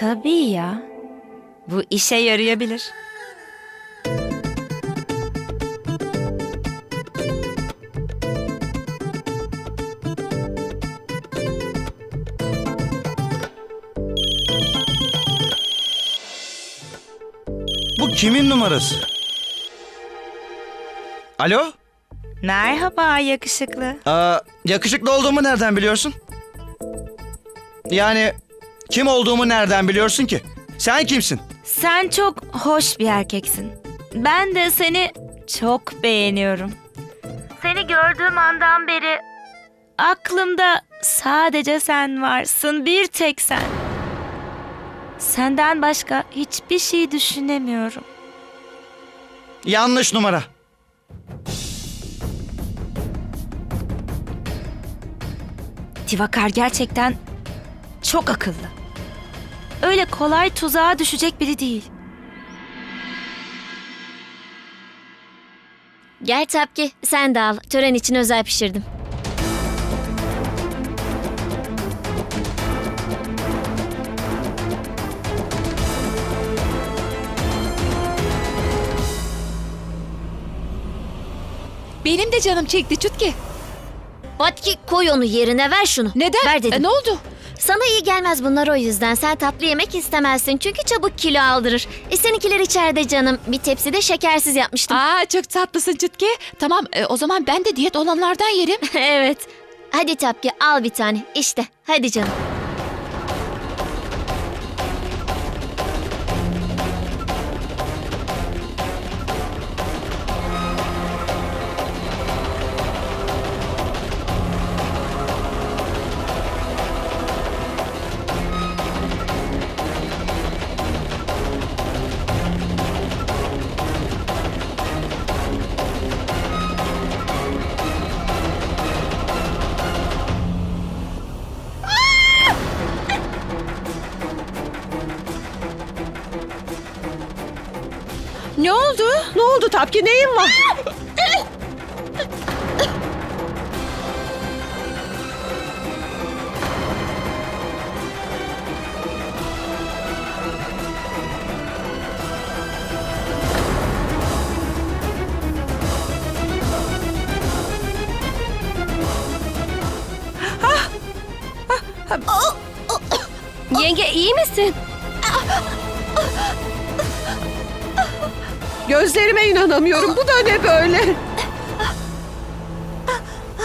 Tabii ya. Bu işe yarayabilir. Bu kimin numarası? Alo? Merhaba yakışıklı. Aa, yakışıklı olduğumu nereden biliyorsun? Yani kim olduğumu nereden biliyorsun ki? Sen kimsin? Sen çok hoş bir erkeksin. Ben de seni çok beğeniyorum. Seni gördüğüm andan beri aklımda sadece sen varsın, bir tek sen. Senden başka hiçbir şey düşünemiyorum. Yanlış numara. Tivakar gerçekten çok akıllı. Öyle kolay tuzağa düşecek biri değil. Gel Tapki sen de al. Tören için özel pişirdim. Benim de canım çekti Çutki. Batki koy onu yerine ver şunu. Neden? Ver dedim. E, ne oldu? Sana iyi gelmez bunlar o yüzden. Sen tatlı yemek istemezsin çünkü çabuk kilo aldırır. E seninkiler içeride canım. Bir tepside şekersiz yapmıştım. Aa çok tatlısın Çutki. Tamam e, o zaman ben de diyet olanlardan yerim. evet. Hadi Tapki al bir tane. İşte hadi canım. Ne oldu? Ne oldu Tapki neyin var? İnanamıyorum. Bu da ne böyle?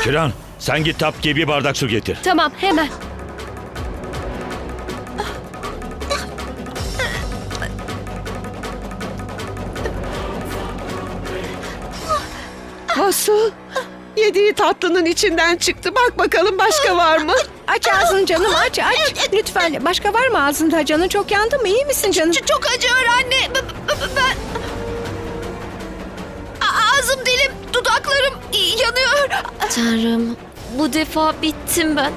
Kiran sen git Tapki'ye bir bardak su getir. Tamam hemen. Nasıl? Yediği tatlının içinden çıktı. Bak bakalım başka var mı? Aç ağzını canım aç aç. Lütfen. Başka var mı ağzında? Canın çok yandı mı? İyi misin canım? çok acıyor anne. Ben... dudaklarım yanıyor. Tanrım bu defa bittim ben.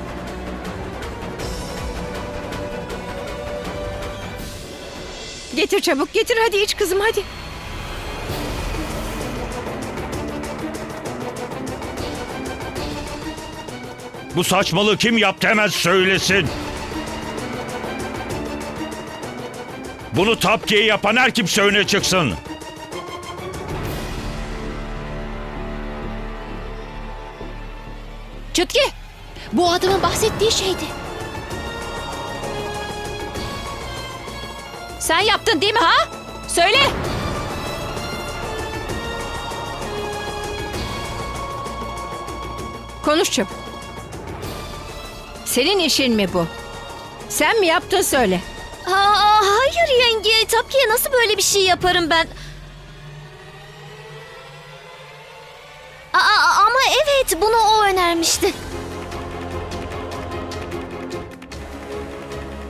Getir çabuk getir hadi iç kızım hadi. Bu saçmalığı kim yaptı hemen söylesin. Bunu Tapki'ye yapan her kimse öne çıksın. Çutki bu adamın bahsettiği şeydi. Sen yaptın değil mi ha? Söyle. Konuş çabuk. Senin işin mi bu? Sen mi yaptın söyle. Aa, hayır yenge. Tapkiye nasıl böyle bir şey yaparım ben? Evet bunu o önermişti.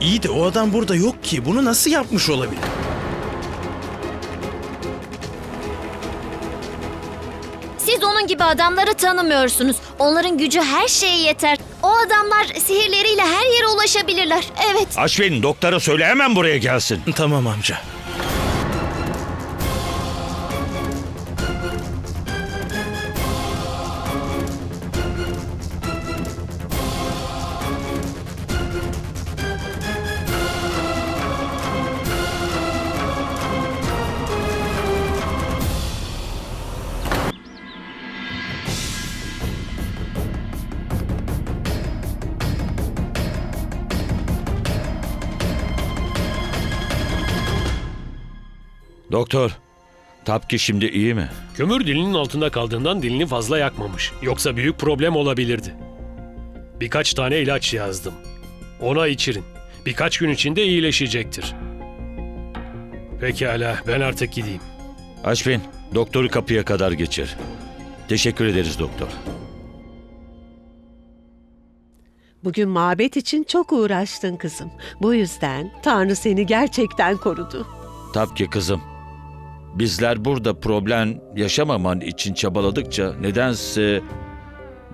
İyi de o adam burada yok ki. Bunu nasıl yapmış olabilir? Siz onun gibi adamları tanımıyorsunuz. Onların gücü her şeye yeter. O adamlar sihirleriyle her yere ulaşabilirler. Evet. Aşvin doktora söyle hemen buraya gelsin. Tamam amca. Tapki şimdi iyi mi? Kömür dilinin altında kaldığından dilini fazla yakmamış. Yoksa büyük problem olabilirdi. Birkaç tane ilaç yazdım. Ona içirin. Birkaç gün içinde iyileşecektir. Pekala, ben artık gideyim. Aşbin, doktoru kapıya kadar geçir. Teşekkür ederiz doktor. Bugün mabet için çok uğraştın kızım. Bu yüzden Tanrı seni gerçekten korudu. Tapki kızım, bizler burada problem yaşamaman için çabaladıkça nedense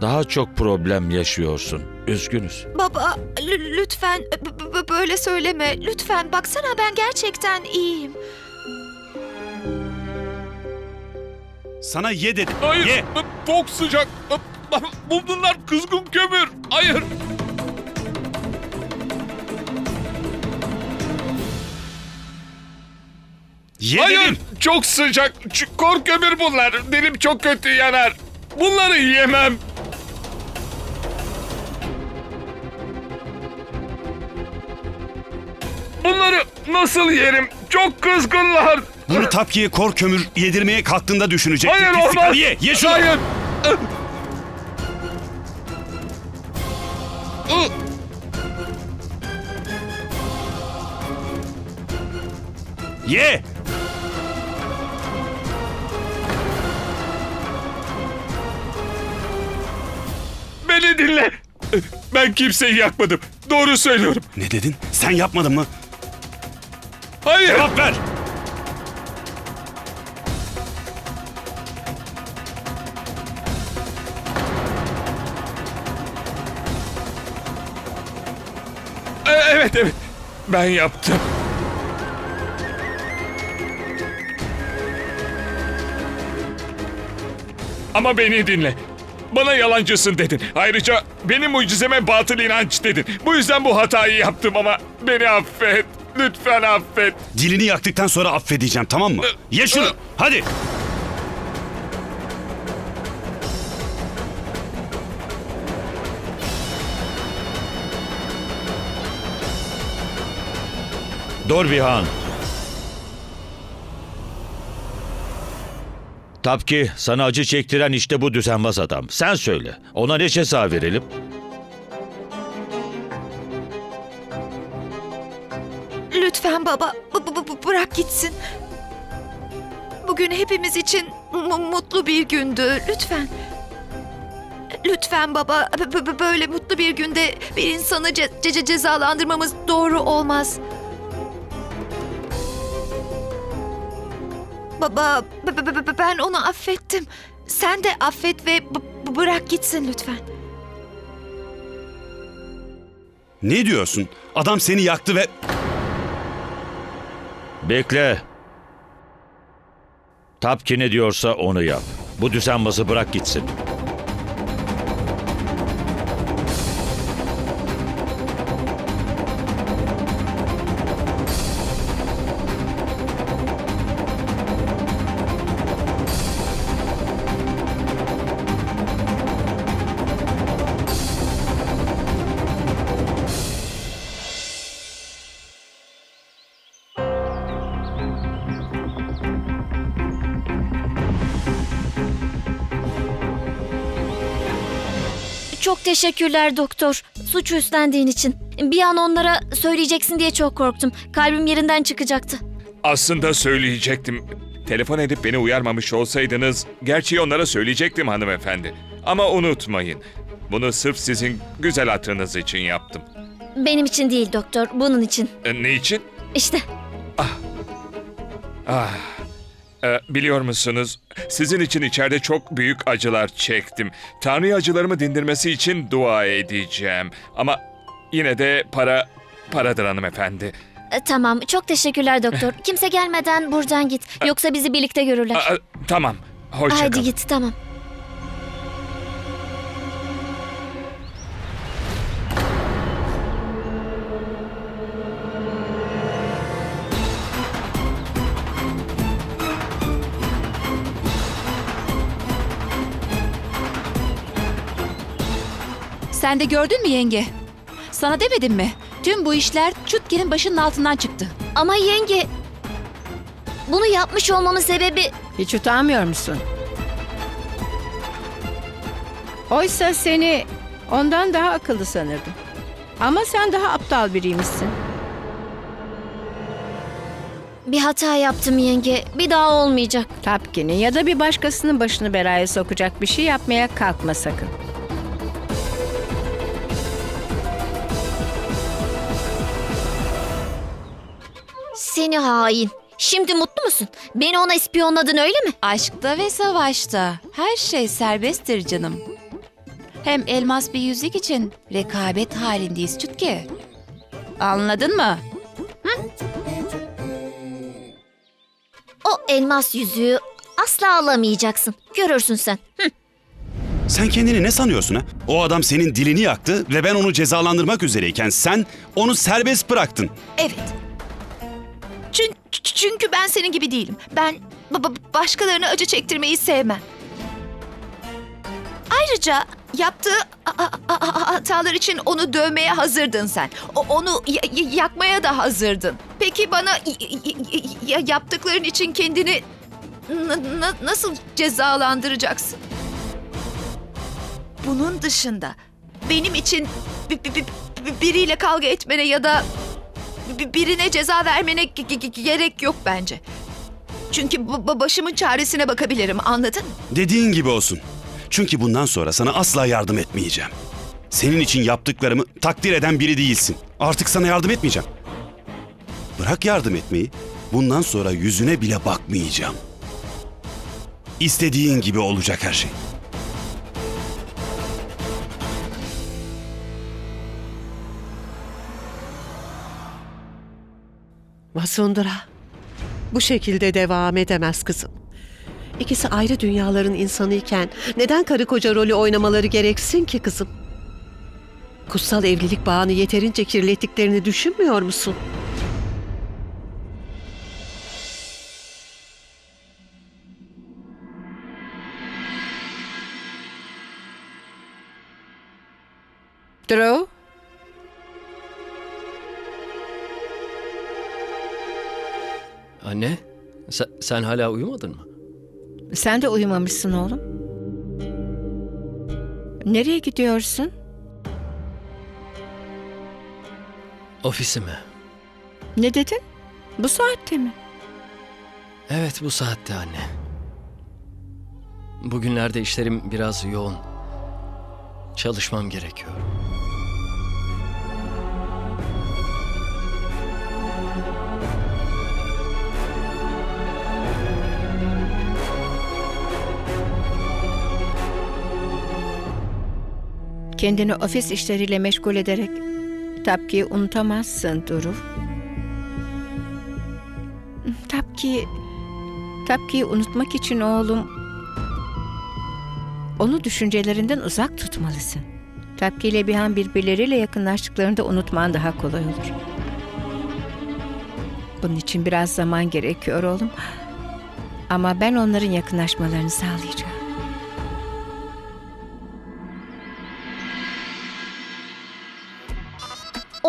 daha çok problem yaşıyorsun. Üzgünüz. Baba lü- lütfen böyle söyleme. Lütfen baksana ben gerçekten iyiyim. Sana ye dedim. Hayır, Ye. çok sıcak. Bu bunlar kızgın kömür. Hayır. Ye Hayır, dedim. Çok sıcak. Kor kömür bunlar. Dilim çok kötü yanar. Bunları yiyemem. Bunları nasıl yerim? Çok kızgınlar. Bunu Tapki'ye kor kömür yedirmeye kalktığında düşünecektin. Hayır Pislik. olmaz. Ye. Ye şunu. Hayır. Ye. Beni dinle. Ben kimseyi yakmadım. Doğru söylüyorum. Ne dedin? Sen yapmadın mı? Hayır. Cevap ver. E- Evet evet. Ben yaptım. Ama beni dinle. Bana yalancısın dedin. Ayrıca benim mucizeme batıl inanç dedin. Bu yüzden bu hatayı yaptım ama beni affet. Lütfen affet. Dilini yaktıktan sonra affedeceğim tamam mı? Ye şunu. Hadi. Dur Tapki, sana acı çektiren işte bu düzenbaz adam. Sen söyle. Ona ne ceza verelim? Lütfen baba b- b- b- bırak gitsin. Bugün hepimiz için mu- mutlu bir gündü. Lütfen. Lütfen baba b- b- böyle mutlu bir günde bir insanı ce- ce- cezalandırmamız doğru olmaz. Baba b- b- b- ben onu affettim. Sen de affet ve b- b- bırak gitsin lütfen. Ne diyorsun? Adam seni yaktı ve... Bekle. Tapki ne diyorsa onu yap. Bu düzenbazı bırak gitsin. Teşekkürler doktor. Suç üstlendiğin için. Bir an onlara söyleyeceksin diye çok korktum. Kalbim yerinden çıkacaktı. Aslında söyleyecektim. Telefon edip beni uyarmamış olsaydınız gerçeği onlara söyleyecektim hanımefendi. Ama unutmayın. Bunu sırf sizin güzel hatırınız için yaptım. Benim için değil doktor, bunun için. E, ne için? İşte Ah. E, biliyor musunuz? Sizin için içeride çok büyük acılar çektim. Tanrı acılarımı dindirmesi için dua edeceğim. Ama yine de para paradır hanımefendi. e, tamam. Çok teşekkürler doktor. Kimse gelmeden buradan git. Yoksa bizi birlikte görürler. Aa, tamam. Hoşça Hadi kalın. git tamam. Sen de gördün mü yenge? Sana demedim mi? Tüm bu işler Çutke'nin başının altından çıktı. Ama yenge Bunu yapmış olmamın sebebi Hiç utanmıyor musun? Oysa seni ondan daha akıllı sanırdım. Ama sen daha aptal biriymişsin. bir hata yaptım yenge. Bir daha olmayacak. Tapkin'in ya da bir başkasının başını belaya sokacak bir şey yapmaya kalkma sakın. Seni hain. Şimdi mutlu musun? Beni ona ispiyonladın öyle mi? Aşkta ve savaşta her şey serbesttir canım. Hem elmas bir yüzük için rekabet halindeyiz Çutki. Anladın mı? O elmas yüzüğü asla alamayacaksın. Görürsün sen. Hı. Sen kendini ne sanıyorsun ha? O adam senin dilini yaktı ve ben onu cezalandırmak üzereyken sen onu serbest bıraktın. Evet. Çünkü, ben senin gibi değilim. Ben ba- ba- başkalarına acı çektirmeyi sevmem. Ayrıca yaptığı hatalar için onu dövmeye hazırdın sen. O, onu ya- ya- yakmaya da hazırdın. Peki bana yaptıkların için kendini nasıl cezalandıracaksın? Bunun dışında benim için bi- bi- bi- bi- biriyle kavga etmene ya da bi- birine ceza vermene ge- ge- ge- gerek yok bence. Çünkü ba- ba- başımın çaresine bakabilirim anladın mı? Dediğin gibi olsun. Çünkü bundan sonra sana asla yardım etmeyeceğim. Senin için yaptıklarımı takdir eden biri değilsin. Artık sana yardım etmeyeceğim. Bırak yardım etmeyi. Bundan sonra yüzüne bile bakmayacağım. İstediğin gibi olacak her şey. Vasundara, bu şekilde devam edemez kızım. İkisi ayrı dünyaların insanıyken neden karı koca rolü oynamaları gereksin ki kızım? Kutsal evlilik bağını yeterince kirlettiklerini düşünmüyor musun? Drew, sen, sen hala uyumadın mı? sen de uyumamışsın oğlum. Nereye gidiyorsun? Ofisime. Ne dedin? Bu saatte mi? Evet, bu saatte anne. Bugünlerde işlerim biraz yoğun. Çalışmam gerekiyor. Kendini ofis işleriyle meşgul ederek Tapki'yi unutamazsın Duru. Tapki, Tapki'yi unutmak için oğlum onu düşüncelerinden uzak tutmalısın. Tapki ile Bihan birbirleriyle yakınlaştıklarında unutman daha kolay olur. Bunun için biraz zaman gerekiyor oğlum. Ama ben onların yakınlaşmalarını sağlayacağım.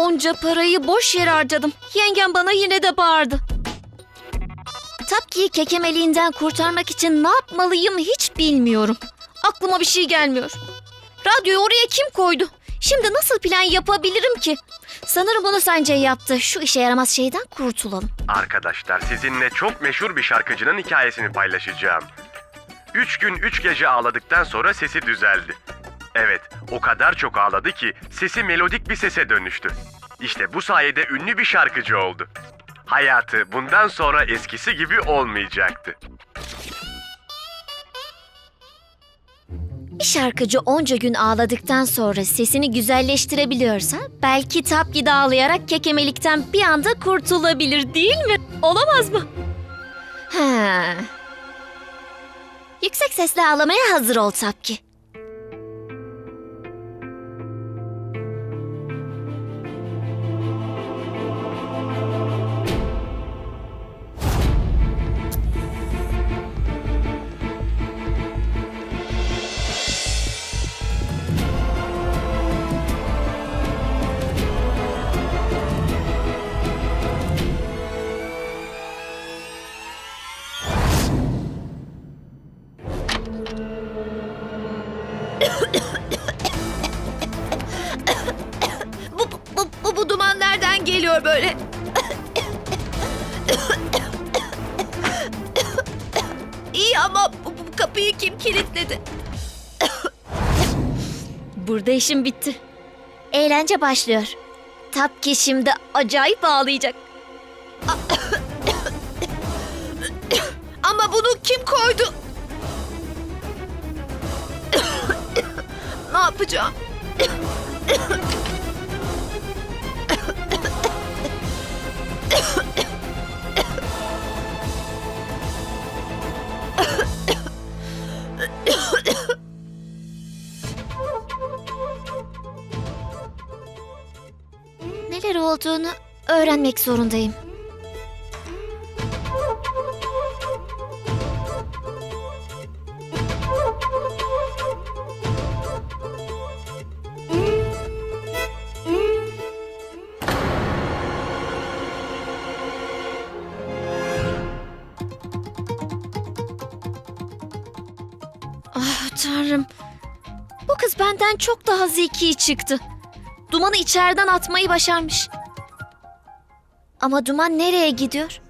Onca parayı boş yere harcadım. Yengem bana yine de bağırdı. Tapki'yi kekemeliğinden kurtarmak için ne yapmalıyım hiç bilmiyorum. Aklıma bir şey gelmiyor. Radyoyu oraya kim koydu? Şimdi nasıl plan yapabilirim ki? Sanırım onu sence yaptı. Şu işe yaramaz şeyden kurtulalım. Arkadaşlar sizinle çok meşhur bir şarkıcının hikayesini paylaşacağım. Üç gün üç gece ağladıktan sonra sesi düzeldi. Evet, o kadar çok ağladı ki sesi melodik bir sese dönüştü. İşte bu sayede ünlü bir şarkıcı oldu. Hayatı bundan sonra eskisi gibi olmayacaktı. Bir şarkıcı onca gün ağladıktan sonra sesini güzelleştirebiliyorsa belki Tapki ağlayarak kekemelikten bir anda kurtulabilir değil mi? Olamaz mı? Ha. Yüksek sesle ağlamaya hazır ol Tapki. İşim bitti. Eğlence başlıyor. Tapki şimdi acayip ağlayacak. Ama bunu kim koydu? ne yapacağım? Olduğunu öğrenmek zorundayım. Ah tanrım. Bu kız benden çok daha zeki çıktı. Dumanı içeriden atmayı başarmış. Ama duman nereye gidiyor?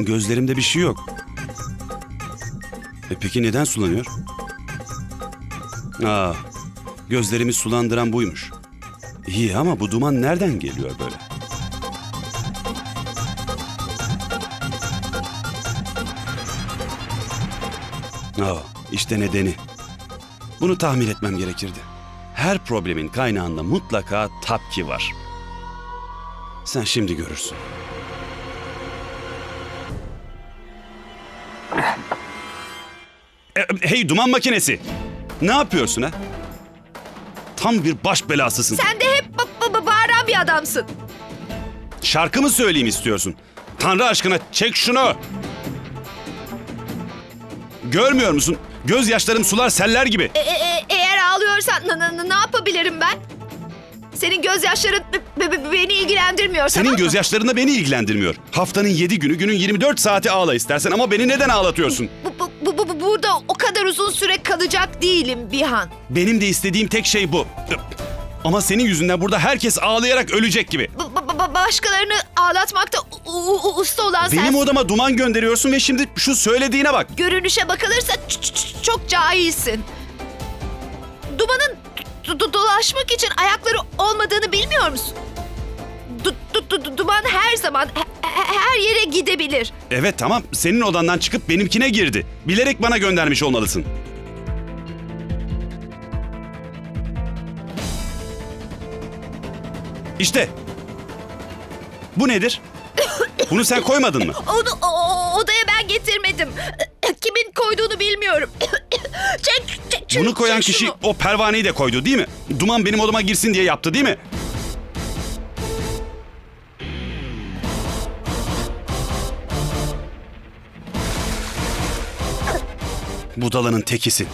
Gözlerimde bir şey yok. E peki neden sulanıyor? Aa, gözlerimi sulandıran buymuş. İyi ama bu duman nereden geliyor böyle? İşte nedeni. Bunu tahmin etmem gerekirdi. Her problemin kaynağında mutlaka tapki var. Sen şimdi görürsün. E, hey duman makinesi. Ne yapıyorsun ha? Tam bir baş belasısın. Sen de hep ba- ba- ba- bağıran bir adamsın. Şarkı mı söyleyeyim istiyorsun? Tanrı aşkına çek şunu. Görmüyor musun? Gözyaşlarım sular seller gibi. E- e- e- eğer ağlıyorsan ne yapabilirim ben? Senin gözyaşların b- b- beni ilgilendirmiyor Senin tamam mı? gözyaşların da beni ilgilendirmiyor. Haftanın yedi günü, günün 24 saati ağla istersen ama beni neden ağlatıyorsun? Bu, bu, bu, bu- bu- burada o kadar uzun süre kalacak değilim Bihan. Benim de istediğim tek şey bu. Ama senin yüzünden burada herkes ağlayarak ölecek gibi. B- b- b- başkalarını ağlatmakta usta olan Benim sensin. odama duman gönderiyorsun ve şimdi şu söylediğine bak. Görünüşe bakılırsa çok cahilsin. Dumanın do- do- dolaşmak için ayakları olmadığını bilmiyor musun? Du- du- du- du- duman her zaman he- he- her yere gidebilir. Evet tamam senin odandan çıkıp benimkine girdi. Bilerek bana göndermiş olmalısın. İşte. Bu nedir? Bunu sen koymadın mı? Onu o- odaya ben getirmedim. Kimin koyduğunu bilmiyorum. çek, çek, çek, Bunu koyan çek kişi şunu. o pervaneyi de koydu değil mi? Duman benim odama girsin diye yaptı değil mi? Budalanın tekisin.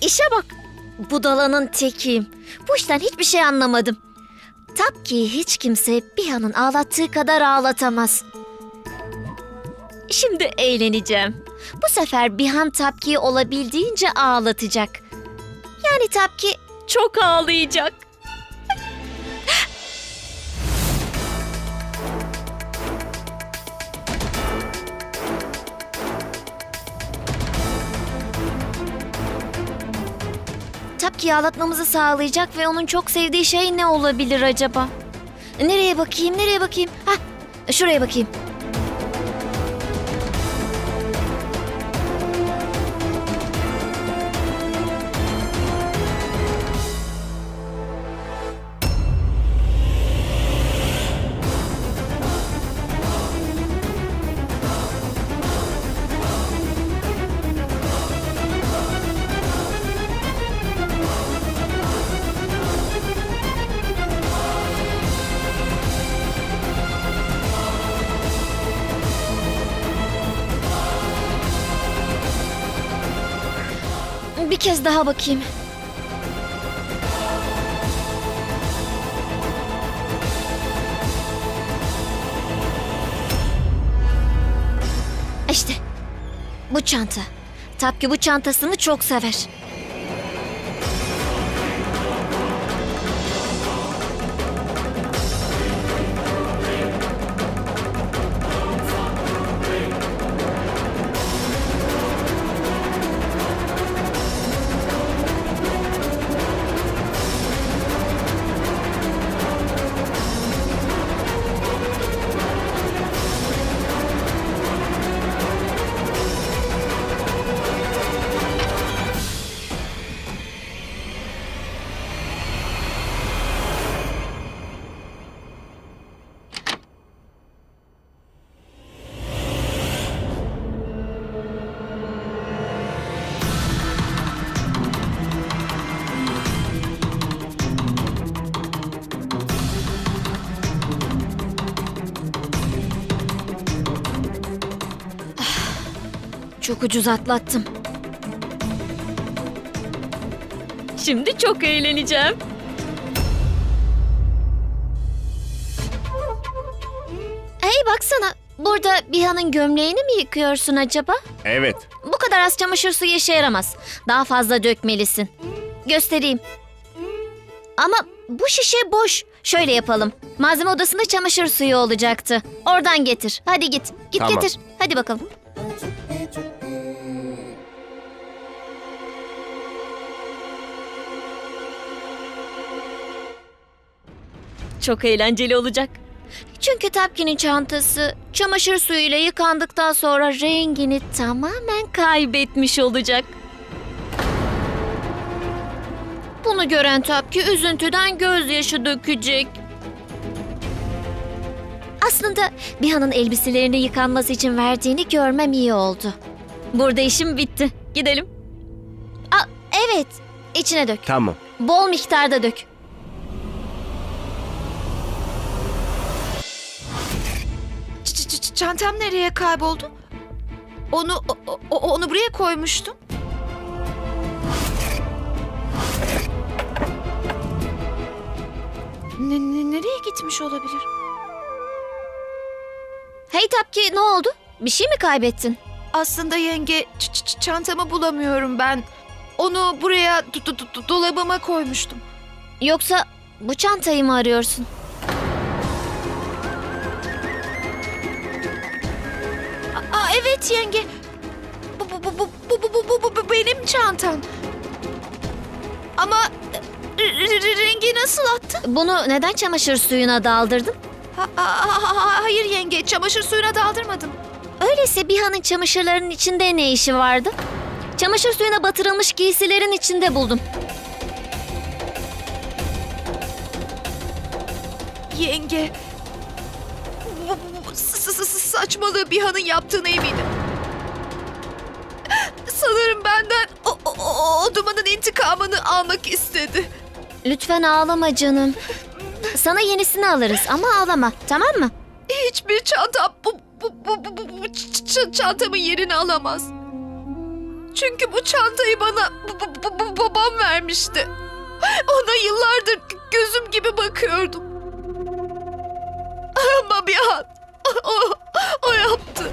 İşe bak. Budalanın tekiyim. Bu işten hiçbir şey anlamadım. Tapki'yi hiç kimse Biha'nın ağlattığı kadar ağlatamaz. Şimdi eğleneceğim. Bu sefer Bihan Tapki'yi olabildiğince ağlatacak. Yani Tapki çok ağlayacak. Tapki'yi ağlatmamızı sağlayacak ve onun çok sevdiği şey ne olabilir acaba? Nereye bakayım, nereye bakayım? Hah, şuraya bakayım. daha bakayım. İşte bu çanta. Tapki bu çantasını çok sever. Çok ucuz atlattım. Şimdi çok eğleneceğim. Hey baksana. Burada Biha'nın gömleğini mi yıkıyorsun acaba? Evet. Bu kadar az çamaşır suyu işe yaramaz. Daha fazla dökmelisin. Göstereyim. Ama bu şişe boş. Şöyle yapalım. Malzeme odasında çamaşır suyu olacaktı. Oradan getir. Hadi git. Git Tamam. getir. Hadi bakalım. Çok eğlenceli olacak. Çünkü Tapkin'in çantası çamaşır suyuyla yıkandıktan sonra rengini tamamen kaybetmiş olacak. Bunu gören Tapki üzüntüden gözyaşı dökecek. Aslında Biha'nın elbiselerini yıkanması için verdiğini görmem iyi oldu. Burada işim bitti. Gidelim. Aa, evet. İçine dök. Tamam. Bol miktarda dök. Çantam nereye kayboldu? Onu o- o- onu buraya koymuştum. Ne, ne- nereye gitmiş olabilir? Hey Tapki ne oldu? Bir şey mi kaybettin? Aslında yenge ç- ç- çantamı bulamıyorum ben. Onu buraya do- do- do- dolabıma koymuştum. Yoksa bu çantayı mı arıyorsun? Evet yenge. Bu bu bu bu bu bu bu, bu, bu benim çantam. Ama e, rengi nasıl attı? Bunu neden çamaşır suyuna daldırdın? Ha- ha- ha- ha- hayır yenge, çamaşır suyuna daldırmadım. Öyleyse Biha'nın çamaşırlarının içinde ne işi vardı? Çamaşır suyuna batırılmış giysilerin içinde buldum. Yenge. Saçmalığı Biha'nın yaptığına eminim. Sanırım benden o, o, o, dumanın intikamını almak istedi. Lütfen ağlama canım. Sana yenisini alırız ama ağlama tamam mı? Hiçbir çanta bu, bu, bu, bu, bu, bu ç- çantamın yerini alamaz. Çünkü bu çantayı bana bu- bu- bu- bu- babam vermişti. Ona yıllardır gözüm gibi bakıyordum. Ama bir an o, o yaptı.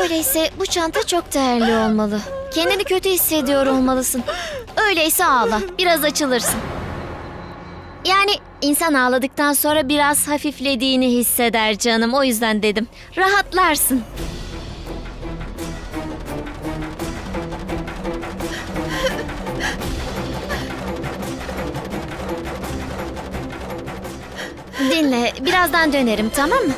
Öyleyse bu çanta çok değerli olmalı. Kendini kötü hissediyor olmalısın. Öyleyse ağla, biraz açılırsın. Yani insan ağladıktan sonra biraz hafiflediğini hisseder canım. O yüzden dedim. Rahatlarsın. Dinle, birazdan dönerim tamam mı?